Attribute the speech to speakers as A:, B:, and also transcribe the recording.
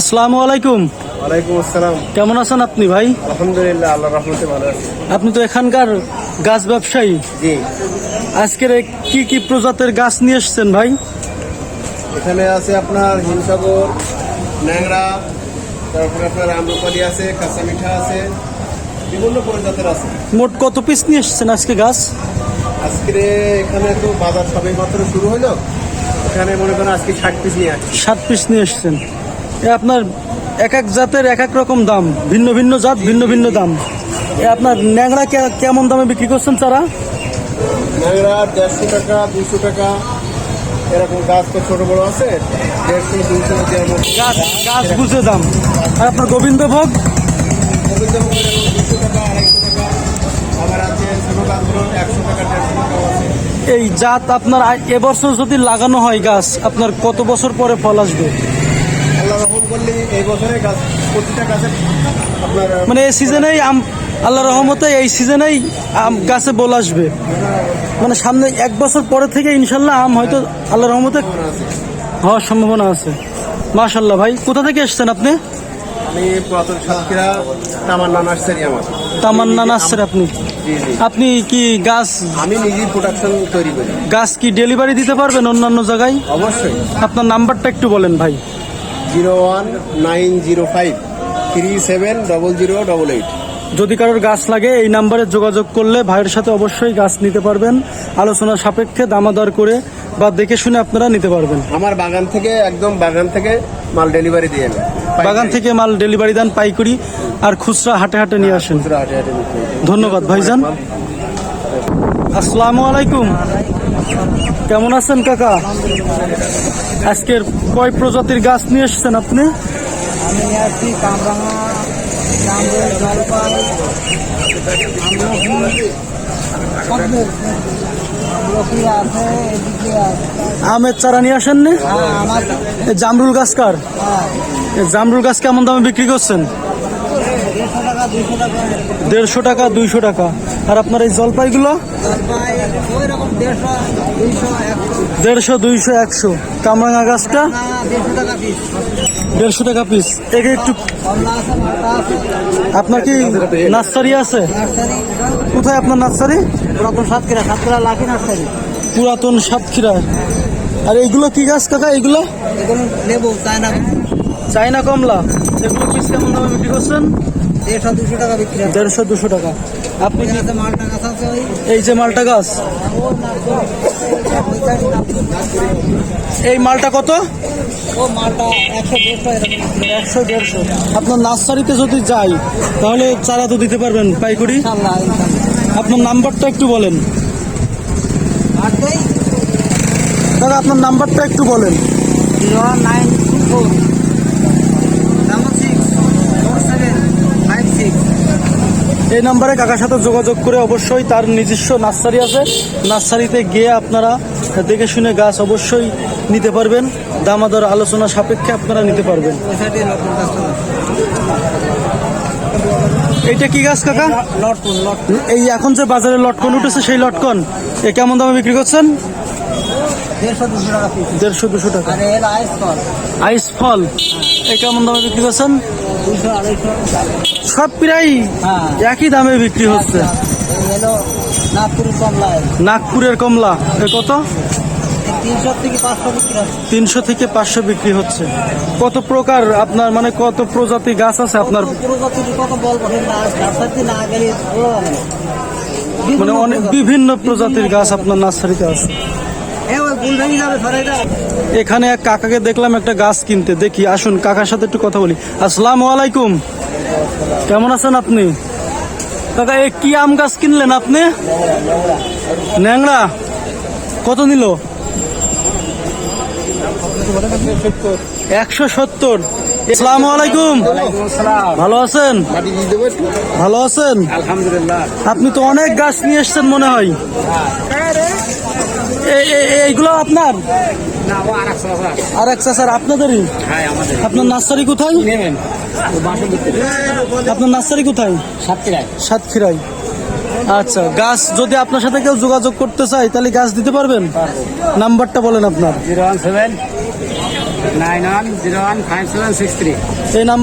A: আসসালামু আলাইকুম।
B: ওয়ালাইকুম আসসালাম।
A: কেমন আছেন আপনি ভাই?
B: আলহামদুলিল্লাহ আল্লাহ রহমতে ভালো আছি।
A: আপনি তো এখানকার গাছ ব্যবসায়ী।
B: জি।
A: আজকের কি কি প্রজাতির গাছ নিয়ে এসছেন ভাই?
B: এখানে আছে আপনার হিমসাগর ন্যাংরা তারপরে আপনার আম্রপালি আছে কাঁচা মিঠা আছে বিভিন্ন প্রজাতের আছে।
A: মোট কত পিস নিয়ে এসছেন আজকে গাছ?
B: আজকে এখানে তো বাজার সবে মাত্র শুরু হলো এখানে মনে করেন আজকে ষাট পিস নিয়ে আসছি।
A: ষাট পিস নিয়ে এসছেন। আপনার এক এক জাতের এক এক রকম দাম। ভিন্ন ভিন্ন জাত ভিন্ন ভিন্ন দাম। এ আপনার ন্যাংরা কেমন দামে বিক্রি করছেন চারা?
B: ন্যাংরা দেড়শো টাকা দুশো টাকা এরকম গাছ তো ছোট বড় আছে দেড়শো দুশো
A: গাছ গাছ বুঝে দাম। আর আপনার গোবিন্দভোগ?
B: গোবিন্দভোগ দুশো টাকা আড়াইশো টাকা আবার আছে ছোট গাছগুলো একশো টাকা দেড়শো টাকাও আছে
A: এই জাত আপনার এবছর যদি লাগানো হয় গাছ আপনার কত বছর পরে ফল আসবে?
B: আল্লাহ রহম করলে এই বছরে গাছ প্রতিটা গাছে আপনার
A: মানে এই সিজনেই আম আল্লাহ রহমতে এই সিজনেই আম গাছে বল আসবে। মানে সামনে এক বছর পরে থেকে ইনশাল্লাহ আম হয়তো আল্লাহ রহমতে হওয়ার সম্ভাবনা আছে। মাশাল্লাহ ভাই কোথা থেকে এসছেন আপনি?
B: আমি পুরাতন সাতক্ষীরা তামান্না নার্সারি আমার।
A: তামান্না নাসের আপনি? আপনি কি গাছ
B: আমি নিজেই প্রোডাকশন তৈরি করি।
A: গাছ কি ডেলিভারি দিতে পারবেন অন্যান্য জায়গায়?
B: অবশ্যই।
A: আপনার নাম্বারটা একটু বলেন ভাই।
B: Zero one nine zero five three seven double zero double eight.
A: যদি কারোর গাছ লাগে এই নাম্বারে যোগাযোগ করলে ভাইয়ের সাথে অবশ্যই গাছ নিতে পারবেন। আলোচনা সাপেক্ষে দামাদার করে বা দেখে শুনে আপনারা নিতে পারবেন।
B: আমার বাগান থেকে একদম বাগান থেকে মাল ডেলিভারি দিয়ে
A: বাগান থেকে মাল ডেলিভারি দেন পাইকারি আর খুচরা হাটে হাটে নিয়ে আসেন। ধন্যবাদ ভাইজান। আসসালামু আলাইকুম। কেমন আছেন কাকা? আজকের কয় প্রজাতির গাছ নিয়ে এসেছেন আপনি?
C: আমি নিয়ে আসছি কামরাঙা জলপাই
A: আমের চারা নিয়ে আসেননি?
C: হ্যাঁ আমার
A: এ জামরুল গাছ কার?
C: হ্যাঁ।
A: জামরুল গাছ কেমন দামে বিক্রি করছেন?
C: দেড়শো টাকা
A: দুইশো টাকা। আর আপনার এই জলপাইগুলো?
C: দেড়শো দুইশো একশো।
A: কামরাঙা গাছটা?
C: দেড়শো টাকা পিস
A: একে একটু আপনার কি নার্সারি আছে? কোথায় আপনার নার্সারি?
C: পুরাতন সাতক্ষীরা সাতক্ষীরা লাখি নার্সারি।
A: পুরাতন সাতক্ষীরা। আর এইগুলো কি গাছ কাকা এইগুলো?
C: এগুলো লেবু চায়না
A: চাইনা কমলা। এগুলো পিস কেমন দামে বিক্রি করছেন?
C: দেড়শো দুশো টাকা বিক্রি
A: দেড়শো দুশো টাকা। আপনি
C: মালটা গাছ আছে ওই?
A: এই যে মালটা গাছ। এই মালটা কত?
C: ও মালটা একশো দেড়শো
A: আপনার নার্সারিতে যদি যাই তাহলে চারা তো দিতে পারবেন পাইকুড়ি। আপনার নাম্বারটা একটু বলেন। দাদা আপনার নাম্বারটা একটু বলেন।
C: Nine two four double six four seven five six
A: এই নাম্বারে কাকার সাথে যোগাযোগ করে অবশ্যই তার নিজস্ব নার্সারি আছে। নার্সারিতে গিয়ে আপনারা দেখে শুনে গাছ অবশ্যই নিতে পারবেন। দামাদর আলোচনা সাপেক্ষে আপনারা নিতে পারবেন। এইটা কি গাছ কাকা?
C: লটন
A: এই এখন যে বাজারে লটকন উঠেছে সেই লটকন এ কেমন দামে বিক্রি করছেন?
C: দেড়শো দুশো টাকা
A: দেড়শো দুশো টাকা।
C: আইস
A: ফল। কেমন দামে বিক্রি করছেন? সব প্রায়
C: হ্যাঁ।
A: একই দামে বিক্রি হচ্ছে।
C: নাগপুরের
A: কমলা। এ কত?
C: তিনশো থেকে পাঁচশো বিক্রি হচ্ছে।
A: কত প্রকার আপনার মানে কত প্রজাতি গাছ আছে আপনার? মানে অনেক বিভিন্ন প্রজাতির গাছ আপনার নার্সারিতে আছে। এখানে এক কাকাকে দেখলাম একটা গাছ কিনতে। দেখি, আসুন, কাকার সাথে একটু কথা বলি। আসসালাম আলাইকুম। কেমন আছেন আপনি? কাকা, এ কি আম গাছ কিনলেন আপনি? ন্যাংরা কত নিল? একশো সত্তর। আসসালামু আলাইকুম। ভালো আছেন? ভালো আছেন?
B: আলহামদুলিল্লাহ।
A: আপনি তো অনেক গাছ নিয়ে এসছেন মনে হয়। এইগুলো আপনার?
C: আর একশো
A: এক স্যার আপনাদেরই?
C: হ্যাঁ
A: আপনার নার্সারি কোথায়? আপনার নার্সারি কোথায়?
C: সাতক্ষীরায়।
A: আচ্ছা গাছ যদি আপনার সাথে কেউ যোগাযোগ করতে চায় তাহলে গাছ দিতে পারবেন? নাম্বারটা বলেন আপনার।
C: Zero one seven
D: nine one zero one five seven six three.
A: এই নাম্বার